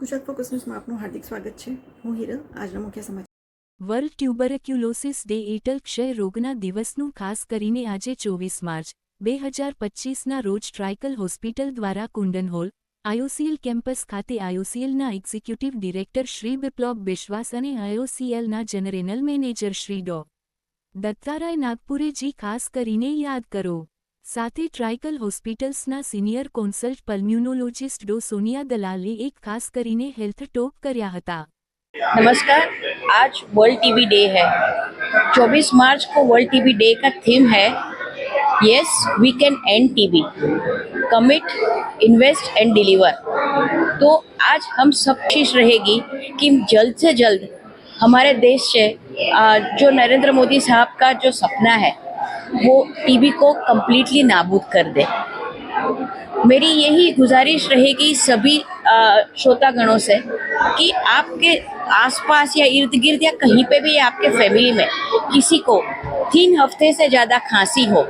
Gujarat focus ન્યૂઝમાં આપનું હાર્દિક સ્વાગત છે. હું હિરલ, આજના મુખ્ય સમાચાર. વર્લ્ડ ટ્યુબરક્યુલોસિસ ડે એટલ ક્ષય રોગના દિવસનું ખાસ કરીને આજે ચોવીસ માર્ચ, બે હજાર પચ્ચીસના રોજ ટ્રાયકલ હોસ્પિટલ દ્વારા કુંડન હોલ આયોસીએલ કેમ્પસ ખાતે આઈઓસીએલના એક્ઝિક્યુટિવ ડિરેક્ટર શ્રી બિપ્લોબ બિશ્વાસ અને આઈઓસીએલના જનરલ મેનેજર શ્રી ડો. દત્તારાય નાગપુરેજી ખાસ કરીને યાદ કરો. સાથે ટ્રાઇકલ હોસ્પિટલ્સના સિનિયર કોન્સલ્ટ પલ્મ્યુનોલોજિસ્ટ ડો સોનિયા દલાલે એક ખાસ કરીને હેલ્થ ટોક કર્યા હતા नमस्कार आज वर्ल्ड टीबी डे है 24 मार्च को वर्ल्ड टीबी डे का थीम है yes we can end TB commit invest and deliver तो आज हम सब कोशिश रहेगी कि जल्द से जल्द हमारे देश से आ, जो नरेंद्र मोदी साहब का जो सपना है वो टीबी को कम्प्लीटली नाबूद कर दे। मेरी यही गुजारिश रहेगी सभी श्रोतागणों से कि आपके आसपास या इर्द गिर्द या कहीं पे भी आपके फैमिली में किसी को तीन हफ़्ते से ज़्यादा खांसी हो,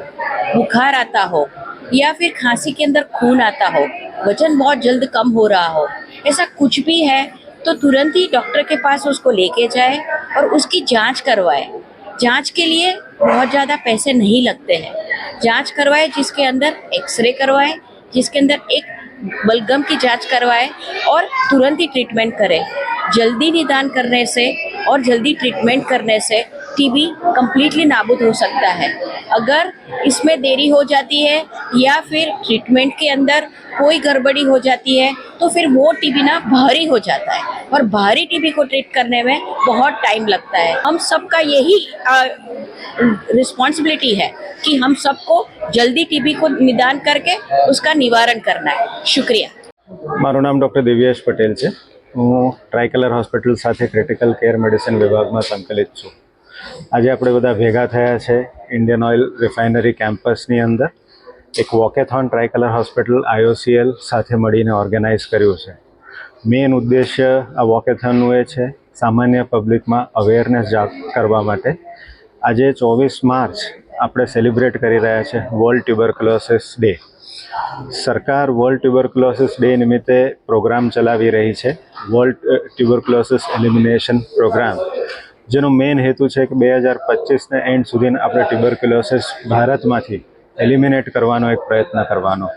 बुखार आता हो, या फिर खांसी के अंदर खून आता हो, वज़न बहुत जल्द कम हो रहा हो, ऐसा कुछ भी है तो तुरंत ही डॉक्टर के पास उसको लेके जाए और उसकी जाँच करवाए। जाँच के लिए बहुत ज़्यादा पैसे नहीं लगते हैं। जाँच करवाए, जिसके अंदर एक्सरे करवाए, जिसके अंदर एक बलगम की जाँच करवाए और तुरंत ही ट्रीटमेंट करें। जल्दी निदान करने से और जल्दी ट्रीटमेंट करने से टीबी कम्प्लीटली नाबूद हो सकता है। अगर इसमें देरी हो जाती है या फिर ट्रीटमेंट के अंदर कोई गड़बड़ी हो जाती है तो फिर वो टीबी ना भारी हो जाता है और भारी टीबी को ट्रीट करने में बहुत टाइम लगता है हम सबका यही रिस्पॉन्सिबिलिटी है कि हम सबको जल्दी टीबी को निदान करके उसका निवारण करना है शुक्रिया મારું નામ ડૉક્ટર દિવ્યેશ પટેલ છે હું ટ્રાયકલર હોસ્પિટલ સાથે ક્રિટિકલ કેર મેડિસિન વિભાગમાં સંકલિત છું આજે આપણે બધા ભેગા થયા છે ઇન્ડિયન ઓઇલ રિફાઇનરી કેમ્પસની અંદર. એક વોકેથોન ટ્રાયકલર હોસ્પિટલ આઈઓસીએલ સાથે મળીને ઓર્ગેનાઇઝ કર્યું છે. મેઇન ઉદ્દેશ્ય આ વોકેથોનનું એ છે, સામાન્ય પબ્લિકમાં અવેરનેસ કરવા માટે. આજે ચોવીસ માર્ચ આપણે સેલિબ્રેટ કરી રહ્યા છે વર્લ્ડ ટ્યુબરક્લોસિસ ડે. સરકાર વર્લ્ડ ટ્યુબરક્લોસિસ ડે નિમિત્તે પ્રોગ્રામ ચલાવી રહી છે. World tuberculosis elimination programme. જેનો મેઇન હેતુ છે કે બે હજાર પચીસને એન્ડ સુધીને આપણે ટ્યુબરક્લોસિસ ભારતમાંથી એલિમિનેટ કરવાનો એક પ્રયત્ન કરવાનો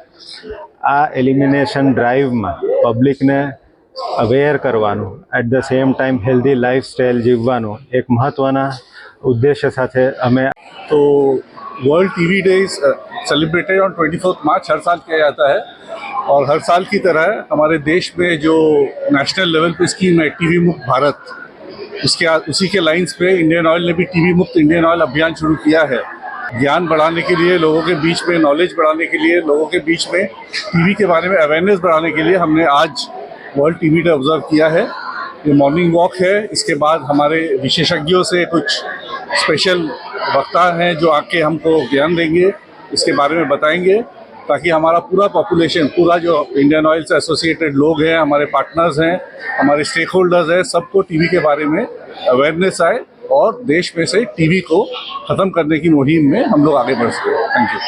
આ એલિમિનેશન ડ્રાઈવમાં પબ્લિકને અવેર કરવાનું at the same time healthy lifestyle જીવવાનું એક મહત્ત્વના ઉદ્દેશ્ય સાથે અમે तो world TB day is celebrated on twenty fourth March हर साल किया जाता है और हर साल की तरह हमारे देश में जो नेशनल लेवल पे स्कीम है टीवी मुक्त भारत उसके उसी के लाइंस पे इंडियन ऑयल ने भी टीवी मुक्त इंडियन ऑयल अभियान शुरू किया है। ज्ञान बढ़ाने के लिए, लोगों के बीच में नॉलेज बढ़ाने के लिए, लोगों के बीच में टीवी के बारे में अवेयरनेस बढ़ाने के लिए हमने आज वर्ल्ड टीवी डे ऑब्ज़र्व किया है। ये मॉर्निंग वॉक है। इसके बाद हमारे विशेषज्ञों से कुछ स्पेशल वक्ता हैं जो आके हमको ज्ञान देंगे। इसके बारे में बताएँगे। ताकि हमारा पूरा पॉपुलेशन पूरा जो इंडियन ऑयल से एसोसिएटेड लोग हैं, हमारे पार्टनर्स हैं, हमारे स्टेक होल्डर्स हैं, सबको टीवी के बारे में अवेयरनेस आए और देश में से टीवी को ख़त्म करने की मुहिम में हम लोग आगे बढ़ सकें। Thank you